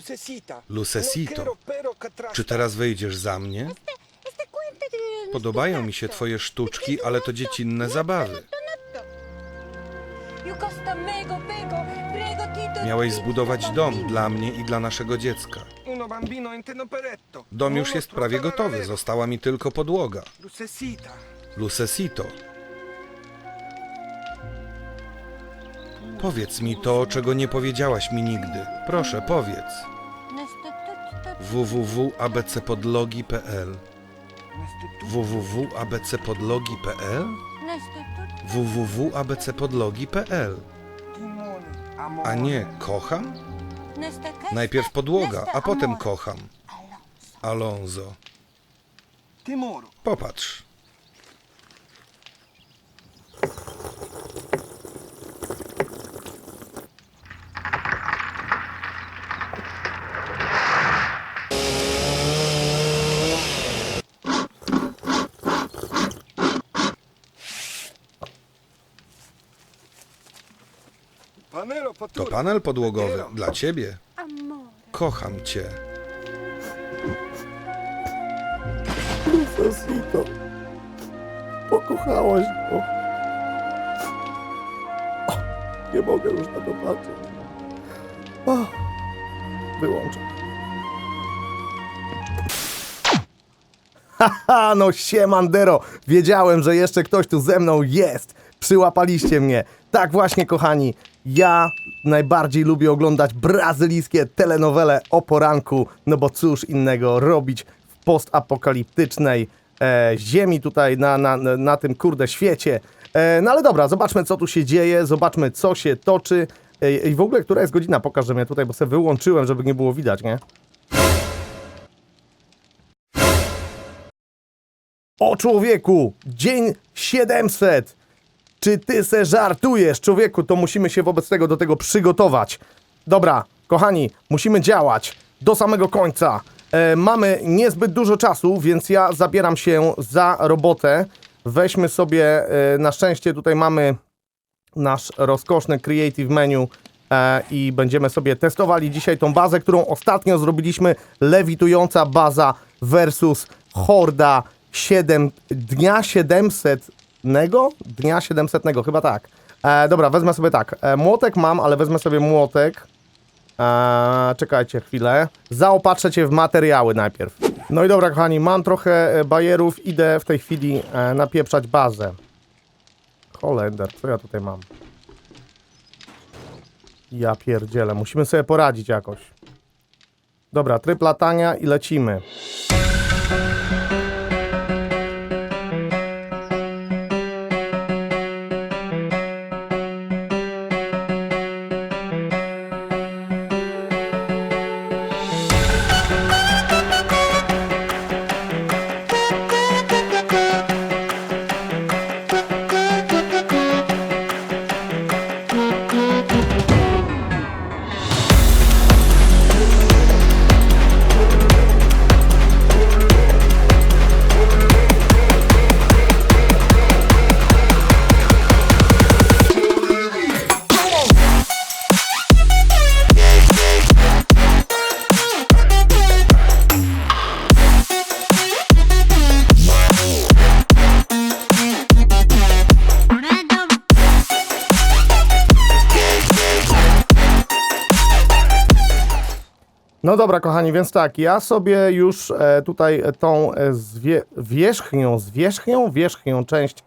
Lucesita. Lucesito. No Czy teraz wyjdziesz za mnie? Podobają mi się twoje sztuczki, ale to dziecinne zabawy. Miałeś zbudować dom dla mnie i dla naszego dziecka. Tenoperetto. Dom już jest prawie gotowy, została mi tylko podłoga. Lucesito. Powiedz mi to, czego nie powiedziałaś mi nigdy. Proszę, powiedz. www.abcpodlogi.pl www.abcpodlogi.pl www.abcpodlogi.pl. A nie kocham? Najpierw podłoga, a potem kocham. Alonso. Popatrz. To panel podłogowy dla ciebie. Kocham cię. Lucesito. Pokochałaś go. O, nie mogę już na to patrzeć. O, wyłączę. Haha, no siemandero. Wiedziałem, że jeszcze ktoś tu ze mną jest. Przyłapaliście mnie. Tak właśnie, kochani. Ja najbardziej lubię oglądać brazylijskie telenowele o poranku, no bo cóż innego robić w postapokaliptycznej e, ziemi tutaj na, na, na tym kurde świecie. E, no ale dobra, zobaczmy co tu się dzieje, zobaczmy co się toczy. E, I w ogóle, która jest godzina? Pokażę mnie tutaj, bo sobie wyłączyłem, żeby nie było widać, nie? O człowieku! Dzień 700! Czy ty se żartujesz, człowieku? To musimy się wobec tego do tego przygotować. Dobra, kochani, musimy działać do samego końca. E, mamy niezbyt dużo czasu, więc ja zabieram się za robotę. Weźmy sobie, e, na szczęście tutaj mamy nasz rozkoszny creative menu e, i będziemy sobie testowali dzisiaj tą bazę, którą ostatnio zrobiliśmy. Lewitująca baza versus Horda 7, dnia 700 dnia 700, chyba tak. E, dobra, wezmę sobie tak. E, młotek mam, ale wezmę sobie młotek. E, czekajcie chwilę. Zaopatrzę cię w materiały najpierw. No i dobra, kochani, mam trochę e, bajerów. Idę w tej chwili e, napieprzać bazę. Holender, co ja tutaj mam? Ja pierdzielę, musimy sobie poradzić jakoś. Dobra, tryb latania i lecimy. No dobra, kochani, więc tak, ja sobie już e, tutaj tą e, zwie, wierzchnią, zwierzchnią, wierzchnią część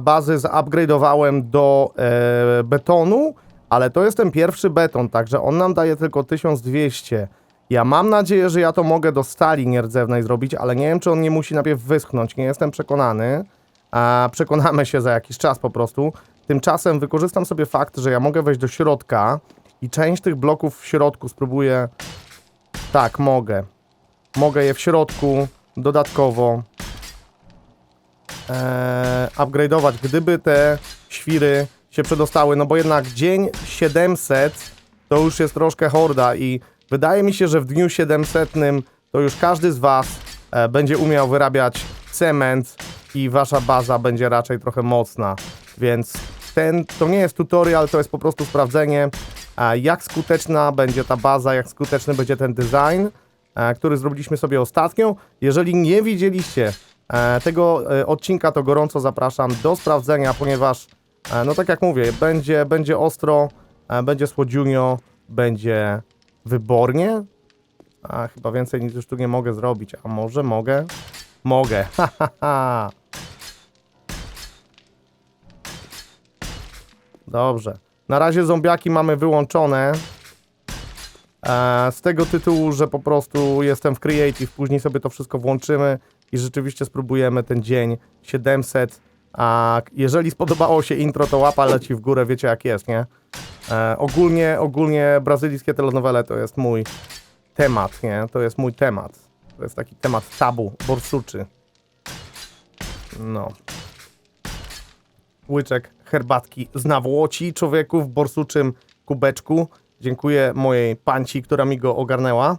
bazy zupgrade'owałem do e, betonu, ale to jest ten pierwszy beton, także on nam daje tylko 1200. Ja mam nadzieję, że ja to mogę do stali nierdzewnej zrobić, ale nie wiem, czy on nie musi najpierw wyschnąć, nie jestem przekonany. A przekonamy się za jakiś czas po prostu. Tymczasem wykorzystam sobie fakt, że ja mogę wejść do środka i część tych bloków w środku spróbuję tak, mogę. Mogę je w środku dodatkowo. E, upgrade'ować, gdyby te świry się przedostały, no bo jednak dzień 700 to już jest troszkę horda i wydaje mi się, że w dniu 700 to już każdy z Was e, będzie umiał wyrabiać cement i Wasza baza będzie raczej trochę mocna, więc ten, to nie jest tutorial, to jest po prostu sprawdzenie jak skuteczna będzie ta baza, jak skuteczny będzie ten design, e, który zrobiliśmy sobie ostatnio. Jeżeli nie widzieliście e, tego e, odcinka, to gorąco zapraszam do sprawdzenia, ponieważ, no tak jak mówię, będzie, będzie ostro, będzie słodziunio, będzie wybornie. A chyba więcej nic już tu nie mogę zrobić. A może mogę? Mogę. Ha, ha, ha. Dobrze. Na razie zombiaki mamy wyłączone. E, z tego tytułu, że po prostu jestem w Creative, później sobie to wszystko włączymy i rzeczywiście spróbujemy ten dzień 700. A jeżeli spodobało się intro, to łapa leci w górę, wiecie jak jest, nie? E, ogólnie, ogólnie brazylijskie telenowele to jest mój temat, nie? To jest mój temat. To jest taki temat tabu, borsuczy. No. Łyczek herbatki z nawłoci człowieku w borsuczym kubeczku. Dziękuję mojej panci, która mi go ogarnęła.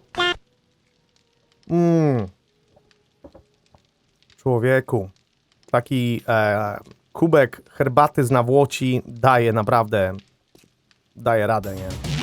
Mmm. Człowieku. Taki e, kubek herbaty z nawłoci daje naprawdę. Daje radę, nie?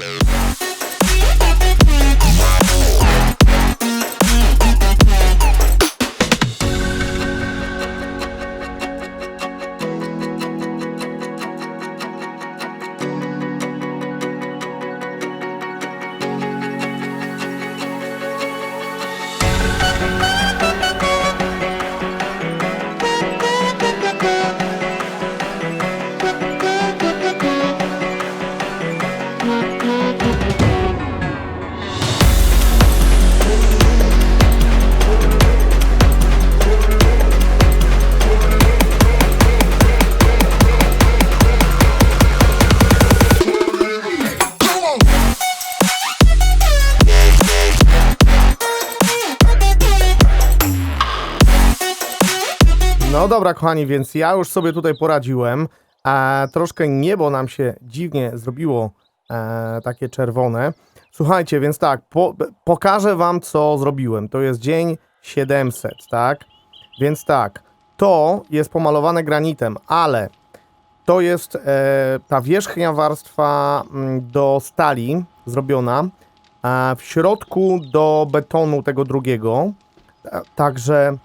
Dobra, kochani, więc ja już sobie tutaj poradziłem. E, troszkę niebo nam się dziwnie zrobiło e, takie czerwone. Słuchajcie, więc tak, po, pokażę wam, co zrobiłem. To jest dzień 700, tak? Więc tak, to jest pomalowane granitem, ale to jest e, ta wierzchnia warstwa mm, do stali zrobiona, a w środku do betonu tego drugiego. Ta- Także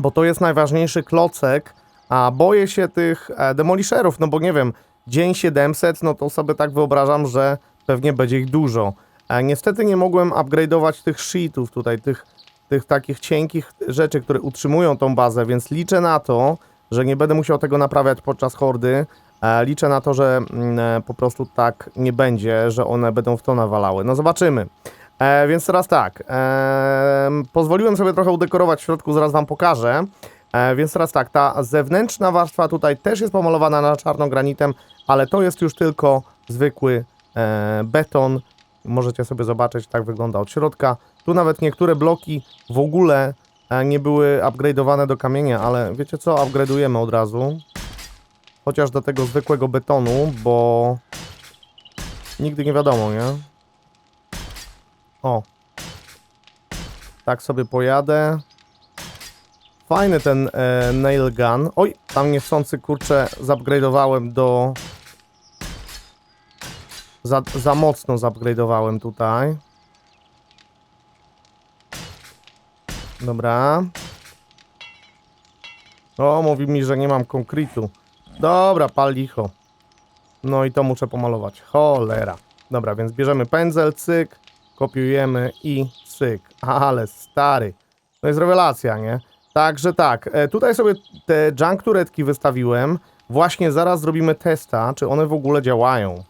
bo to jest najważniejszy klocek, a boję się tych e, no bo nie wiem, dzień 700, no to sobie tak wyobrażam, że pewnie będzie ich dużo. E, niestety nie mogłem upgrade'ować tych sheetów tutaj, tych, tych takich cienkich rzeczy, które utrzymują tą bazę, więc liczę na to, że nie będę musiał tego naprawiać podczas hordy. E, liczę na to, że mm, e, po prostu tak nie będzie, że one będą w to nawalały. No zobaczymy. E, więc teraz tak, e, pozwoliłem sobie trochę udekorować w środku, zaraz wam pokażę. E, więc teraz tak, ta zewnętrzna warstwa tutaj też jest pomalowana na czarno granitem, ale to jest już tylko zwykły e, beton. Możecie sobie zobaczyć, tak wygląda od środka. Tu nawet niektóre bloki w ogóle e, nie były upgrade'owane do kamienia, ale wiecie co, upgrade'ujemy od razu. Chociaż do tego zwykłego betonu, bo nigdy nie wiadomo, nie? O. Tak sobie pojadę. Fajny ten e, nail gun. Oj, tam niechcący kurczę zupgrade'owałem do... Za, za mocno zupgrade'owałem tutaj. Dobra. O, mówi mi, że nie mam konkretu. Dobra, pal licho. No i to muszę pomalować. Cholera. Dobra, więc bierzemy pędzel, cyk, kopiujemy i cyk. Ale stary. To jest rewelacja, nie? Także tak, e, tutaj sobie te junk turetki wystawiłem. Właśnie zaraz zrobimy testa, czy one w ogóle działają.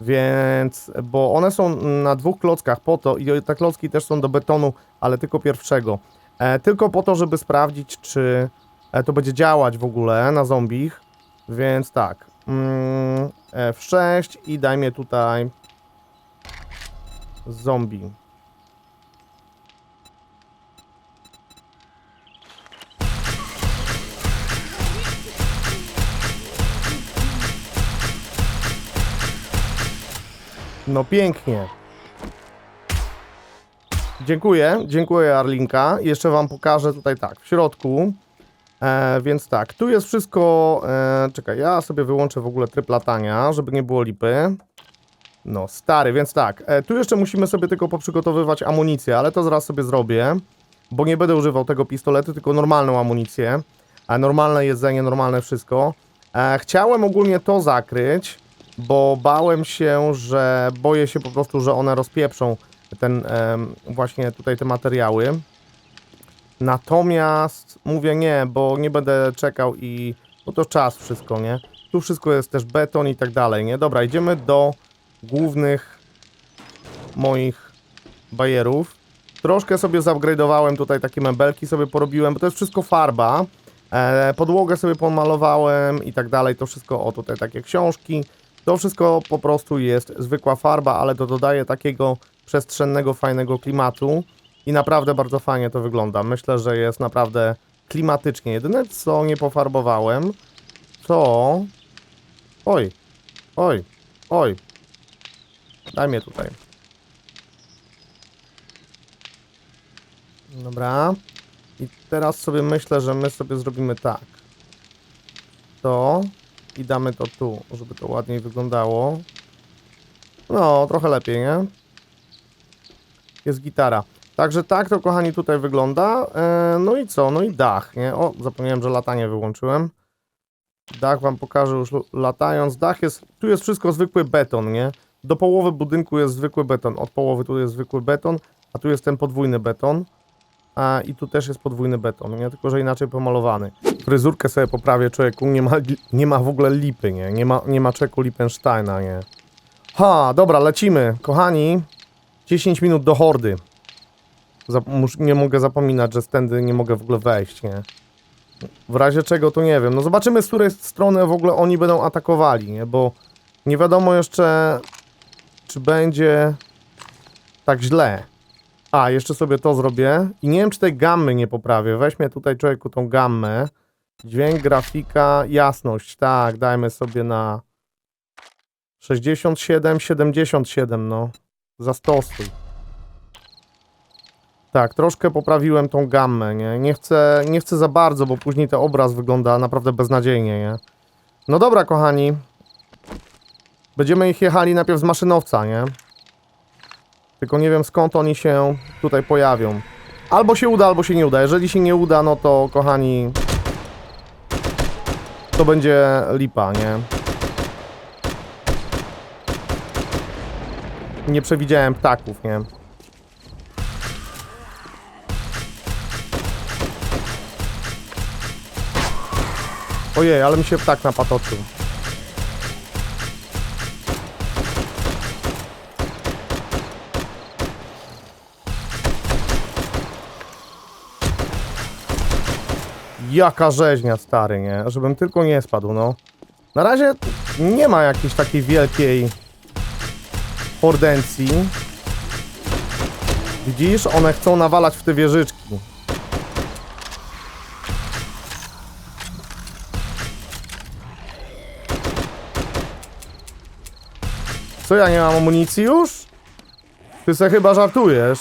Więc, bo one są na dwóch klockach po to, i te klocki też są do betonu, ale tylko pierwszego. E, tylko po to, żeby sprawdzić, czy e, to będzie działać w ogóle na zombich. Więc tak, mm, F6 i dajmy tutaj zombie. No pięknie. Dziękuję, dziękuję Arlinka. Jeszcze wam pokażę tutaj tak, w środku. E, więc tak, tu jest wszystko. E, czekaj, ja sobie wyłączę w ogóle tryb latania, żeby nie było lipy. No, stary, więc tak. E, tu jeszcze musimy sobie tylko poprzygotowywać amunicję, ale to zaraz sobie zrobię, bo nie będę używał tego pistoletu, tylko normalną amunicję. E, normalne jedzenie, normalne wszystko. E, chciałem ogólnie to zakryć, bo bałem się, że boję się po prostu, że one rozpieprzą ten em, właśnie tutaj te materiały. Natomiast mówię nie, bo nie będę czekał i no to czas wszystko, nie? Tu wszystko jest też beton i tak dalej, nie? Dobra, idziemy do głównych moich bajerów. Troszkę sobie zupgrade'owałem tutaj takie mebelki sobie porobiłem, bo to jest wszystko farba. E, podłogę sobie pomalowałem i tak dalej, to wszystko, o tutaj takie książki. To wszystko po prostu jest zwykła farba, ale to dodaje takiego przestrzennego, fajnego klimatu i naprawdę bardzo fajnie to wygląda. Myślę, że jest naprawdę klimatycznie. Jedyne co nie pofarbowałem, to... Oj, oj, oj. Daj mnie tutaj. Dobra. I teraz sobie myślę, że my sobie zrobimy tak. To i damy to tu, żeby to ładniej wyglądało. No, trochę lepiej, nie? Jest gitara. Także tak to, kochani, tutaj wygląda. E, no i co? No i dach, nie? O, zapomniałem, że latanie wyłączyłem. Dach wam pokażę już latając. Dach jest, tu jest wszystko zwykły beton, nie? Do połowy budynku jest zwykły beton. Od połowy tu jest zwykły beton, a tu jest ten podwójny beton. A i tu też jest podwójny beton, nie? Tylko, że inaczej pomalowany. Fryzurkę sobie poprawię, człowieku. Nie ma, nie ma w ogóle lipy, nie? Nie ma, nie ma czeku Lipensteina, nie? Ha, dobra, lecimy. Kochani, 10 minut do hordy. Zap nie mogę zapominać, że stędy nie mogę w ogóle wejść, nie? W razie czego to nie wiem. No zobaczymy, z której strony w ogóle oni będą atakowali, nie? Bo nie wiadomo jeszcze, czy będzie tak źle. A, jeszcze sobie to zrobię. I nie wiem, czy tej gammy nie poprawię. Weźmy tutaj człowieku tą gammę. Dźwięk, grafika, jasność. Tak, dajmy sobie na 67, 77, no. Zastosuj. Tak, troszkę poprawiłem tą gammę, nie? Nie chcę, nie chcę za bardzo, bo później ten obraz wygląda naprawdę beznadziejnie, nie? No dobra, kochani. Będziemy ich jechali najpierw z maszynowca, nie? Tylko nie wiem skąd oni się tutaj pojawią. Albo się uda, albo się nie uda. Jeżeli się nie uda, no to kochani... To będzie lipa, nie? Nie przewidziałem ptaków, nie? Ojej, ale mi się ptak napatoczył. Jaka rzeźnia, stary, nie? Żebym tylko nie spadł, no. Na razie nie ma jakiejś takiej wielkiej hordencji. Widzisz? One chcą nawalać w te wieżyczki. Co, ja nie mam amunicji już? Ty se chyba żartujesz.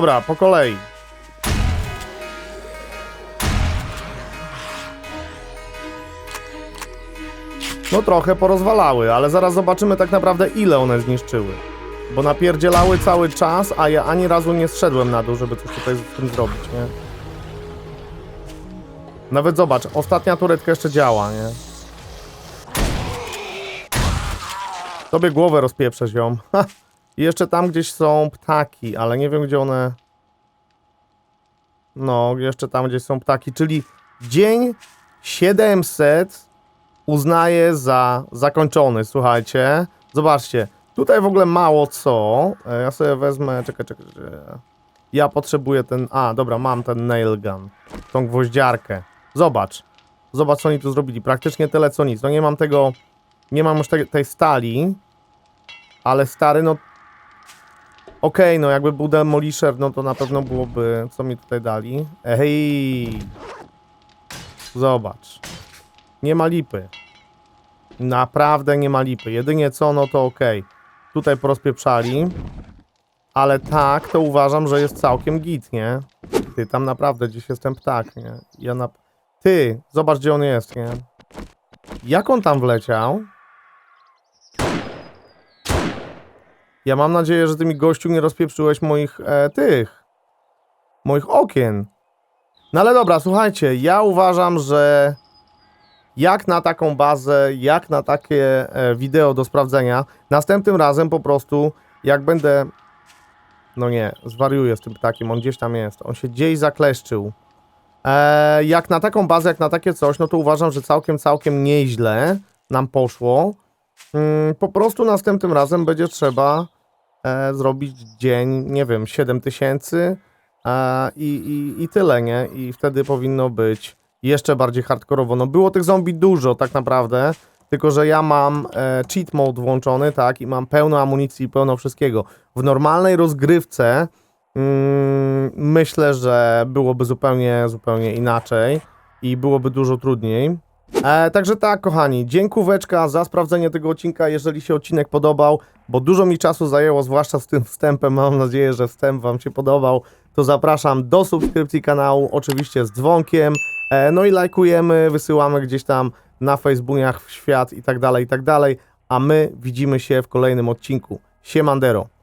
Dobra, po kolei. No trochę porozwalały, ale zaraz zobaczymy tak naprawdę ile one zniszczyły. Bo napierdzielały cały czas, a ja ani razu nie zszedłem na dół, żeby coś tutaj z tym zrobić, nie? Nawet zobacz, ostatnia turetka jeszcze działa, nie? Tobie głowę rozpieprzę, ziom. I jeszcze tam gdzieś są ptaki, ale nie wiem gdzie one... No, jeszcze tam gdzieś są ptaki, czyli dzień 700 uznaję za zakończony, słuchajcie. Zobaczcie, tutaj w ogóle mało co. E, Ja sobie wezmę, czekaj, czekaj, czekaj. Ja potrzebuję ten, a dobra, mam ten nail gun, tą gwoździarkę. Zobacz, zobacz co oni tu zrobili, praktycznie tyle co nic. No nie mam tego, nie mam już tej, tej stali, ale stary, no Okej, no jakby był Demolisher, no to na pewno byłoby, co mi tutaj dali. Ej, zobacz. Nie ma lipy. Naprawdę nie ma lipy. Jedynie co, no to okej. Tutaj porozpieprzali. Ale tak, to uważam, że jest całkiem git, nie? Ty, tam naprawdę gdzieś jest ten ptak, nie? Ja na... Ty, zobacz gdzie on jest, nie? Jak on tam wleciał? Ja mam nadzieję, że ty mi gościu nie rozpieprzyłeś moich e, tych. Moich okien. No ale dobra, słuchajcie, ja uważam, że jak na taką bazę, jak na takie e, wideo do sprawdzenia, następnym razem po prostu, jak będę. No nie, zwariuję z tym ptakiem, on gdzieś tam jest. On się gdzieś zakleszczył. E, jak na taką bazę, jak na takie coś, no to uważam, że całkiem, całkiem nieźle nam poszło. Mm, po prostu następnym razem będzie trzeba e, zrobić dzień, nie wiem, 7 tysięcy e, i, i, i tyle, nie? I wtedy powinno być jeszcze bardziej hardkorowo. No było tych zombie dużo tak naprawdę, tylko że ja mam e, cheat mode włączony, tak, i mam pełno amunicji pełno wszystkiego. W normalnej rozgrywce mm, myślę, że byłoby zupełnie, zupełnie inaczej i byłoby dużo trudniej. E, także tak, kochani, dziękóweczka za sprawdzenie tego odcinka, jeżeli się odcinek podobał, bo dużo mi czasu zajęło, zwłaszcza z tym wstępem, mam nadzieję, że wstęp Wam się podobał, to zapraszam do subskrypcji kanału, oczywiście z dzwonkiem, e, no i lajkujemy, wysyłamy gdzieś tam na Facebookach w świat i tak dalej, i tak dalej, a my widzimy się w kolejnym odcinku. Siemandero!